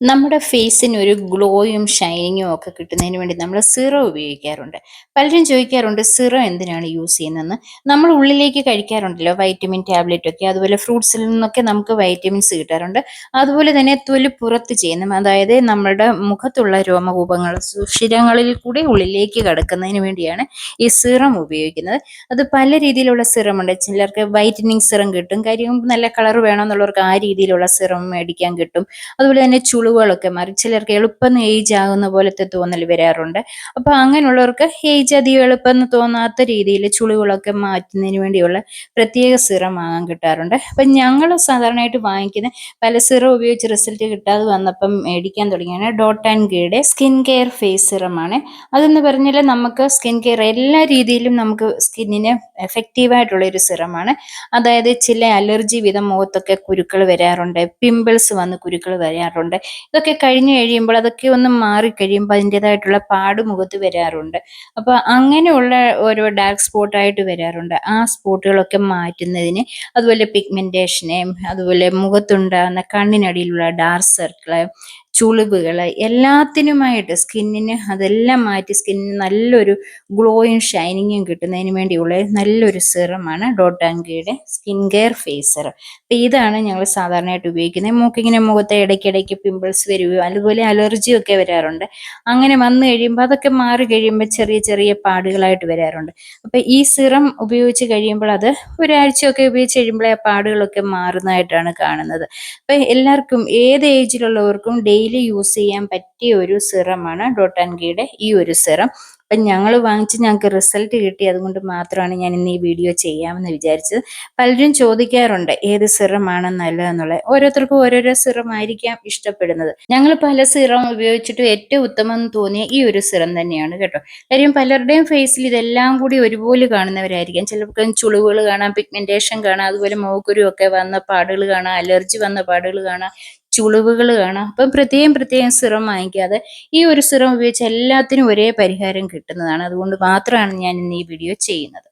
നമ്മുടെ ഫേസിന് ഒരു ഗ്ലോയും ഷൈനിങ്ങും ഒക്കെ കിട്ടുന്നതിന് വേണ്ടി നമ്മൾ സിറം ഉപയോഗിക്കാറുണ്ട്. പലരും ചോദിക്കാറുണ്ട് സിറം എന്തിനാണ് യൂസ് ചെയ്യുന്നതെന്ന്? നമ്മൾ ഉള്ളിലേക്ക് കഴിക്കാറുണ്ടല്ലോ വൈറ്റമിൻ ടാബ്ലറ്റ് ഒക്കെ അതുപോലെ ഫ്രൂട്ട്സിൽ നിന്നൊക്കെ നമുക്ക് വൈറ്റമിൻസ് കിട്ടാറുണ്ട്. അതുപോലെ തന്നെ തൊലി പുറത്ത് ചെയ്യുന്ന അതായത് നമ്മുടെ മുഖത്തുള്ള രോമകൂപങ്ങൾ സുഷിരങ്ങളിൽ കൂടി ഉള്ളിലേക്ക് കടക്കുന്നതിന് വേണ്ടിയാണ് ഈ സിറം ഉപയോഗിക്കുന്നത്. അത് പല രീതിയിലുള്ള സിറമുണ്ട്. ചിലർക്ക് വൈറ്റനിങ് സിറം കിട്ടും കാര്യം നല്ല കളർ വേണമെന്നുള്ളവർക്ക് ആ രീതിയിലുള്ള സിറം മേടിക്കാൻ കിട്ടും. അതുപോലെ തന്നെ ചുളിവുകളൊക്കെ മാറി ചിലർക്ക് എളുപ്പം ഏജ് ആകുന്ന പോലത്തെ തോന്നൽ വരാറുണ്ട്. അപ്പോൾ അങ്ങനെയുള്ളവർക്ക് ഏജ് അധികം എളുപ്പം തോന്നാത്ത രീതിയിൽ ചുളിവുകളൊക്കെ മാറ്റുന്നതിന് വേണ്ടിയുള്ള പ്രത്യേക സിറം വാങ്ങാൻ കിട്ടാറുണ്ട്. അപ്പം ഞങ്ങൾ സാധാരണയായിട്ട് വാങ്ങിക്കുന്ന പല സിറം ഉപയോഗിച്ച് റിസൾട്ട് കിട്ടാതെ വന്നപ്പം മേടിക്കാൻ തുടങ്ങിയാണ് ഡോട്ട് ആൻഡ് ഗീയുടെ സ്കിൻ കെയർ ഫേസ് സിറമാണ്. അതെന്ന് പറഞ്ഞാൽ നമുക്ക് സ്കിൻ കെയർ എല്ലാ രീതിയിലും നമുക്ക് സ്കിന്നിന് എഫക്റ്റീവായിട്ടുള്ള ഒരു സിറമാണ്. അതായത് ചില അലർജി വിധം മുഖത്തൊക്കെ കുരുക്കൾ വരാറുണ്ട് പിമ്പിൾസ് വന്ന് കുരുക്കൾ വരാറുണ്ട് ഇതൊക്കെ കഴിഞ്ഞു കഴിയുമ്പോൾ അതൊക്കെ ഒന്ന് മാറി കഴിയുമ്പോൾ അതിന്റെതായിട്ടുള്ള പാട് മുഖത്ത് വരാറുണ്ട്. അപ്പോൾ അങ്ങനെയുള്ള ഓരോ ഡാർക്ക് സ്പോട്ടായിട്ട് വരാറുണ്ട്. ആ സ്പോട്ടുകളൊക്കെ മാറ്റുന്നതിന് അതുപോലെ പിഗ്മെന്റേഷനെയും അതുപോലെ മുഖത്തുണ്ടാകുന്ന കണ്ണിനടിയിലുള്ള ഡാർക്ക് സർക്കിൾ ചുളിവുകൾ എല്ലാത്തിനുമായിട്ട് സ്കിന്നിന് അതെല്ലാം മാറ്റി സ്കിന്നിന് നല്ലൊരു ഗ്ലോയും ഷൈനിങ്ങും കിട്ടുന്നതിന് വേണ്ടിയുള്ള നല്ലൊരു സിറമാണ് ഡോട്ടാങ്കിയുടെ സ്കിൻ കെയർ ഫേസ് സിറം അപ്പം ഇതാണ് ഞങ്ങൾ സാധാരണയായിട്ട് ഉപയോഗിക്കുന്നത്. മൂക്കിങ്ങനെ മുഖത്തെ ഇടയ്ക്കിടയ്ക്ക് പിമ്പിൾസ് വരികയോ അതുപോലെ അലർജിയൊക്കെ വരാറുണ്ട്. അങ്ങനെ വന്നു കഴിയുമ്പോൾ അതൊക്കെ മാറി കഴിയുമ്പോൾ ചെറിയ ചെറിയ പാടുകളായിട്ട് വരാറുണ്ട്. അപ്പം ഈ സിറം ഉപയോഗിച്ച് കഴിയുമ്പോൾ അത് ഒരാഴ്ചയൊക്കെ ഉപയോഗിച്ച് കഴിയുമ്പോൾ ആ പാടുകളൊക്കെ മാറുന്നതായിട്ടാണ് കാണുന്നത്. അപ്പം എല്ലാവർക്കും ഏത് ഏജിലുള്ളവർക്കും ഡെയിലി യൂസ് ചെയ്യാൻ പറ്റിയ ഒരു സിറമാണ് ഡോട്ടാൻകിയുടെ ഈ ഒരു സിറം. അപ്പം ഞങ്ങൾ വാങ്ങിച്ച് ഞങ്ങൾക്ക് റിസൾട്ട് കിട്ടി. അതുകൊണ്ട് മാത്രമാണ് ഞാൻ ഇന്ന് ഈ വീഡിയോ ചെയ്യാമെന്ന് വിചാരിച്ചത്. പലരും ചോദിക്കാറുണ്ട് ഏത് സിറമാണ് നല്ലതെന്നുള്ളത്. ഓരോരുത്തർക്കും ഓരോരോ സിറം ആയിരിക്കാം ഇഷ്ടപ്പെടുന്നത്. ഞങ്ങൾ പല സിറം ഉപയോഗിച്ചിട്ട് ഏറ്റവും ഉത്തമം തോന്നിയ ഈ ഒരു സിറം തന്നെയാണ് കേട്ടോ. കാര്യം പലരുടെയും ഫേസിൽ ഇതെല്ലാം കൂടി ഒരുപോലെ കാണുന്നവരായിരിക്കാം. ചിലപ്പോൾ ചുളിവുകൾ കാണാം പിഗ്മെന്റേഷൻ കാണാം അതുപോലെ മോക്കുരു ഒക്കെ വന്ന പാടുകൾ കാണാം അലർജി വന്ന പാടുകൾ കാണാം ചുളിവുകൾ കാണാം അപ്പം പ്രത്യേകം പ്രത്യേകം സിറം വാങ്ങിക്കാതെ ഈ ഒരു സിറം ഉപയോഗിച്ച് എല്ലാത്തിനും ഒരേ പരിഹാരം കിട്ടുന്നതാണ്. അതുകൊണ്ട് മാത്രമാണ് ഞാൻ ഇന്ന് ഈ വീഡിയോ ചെയ്യുന്നത്.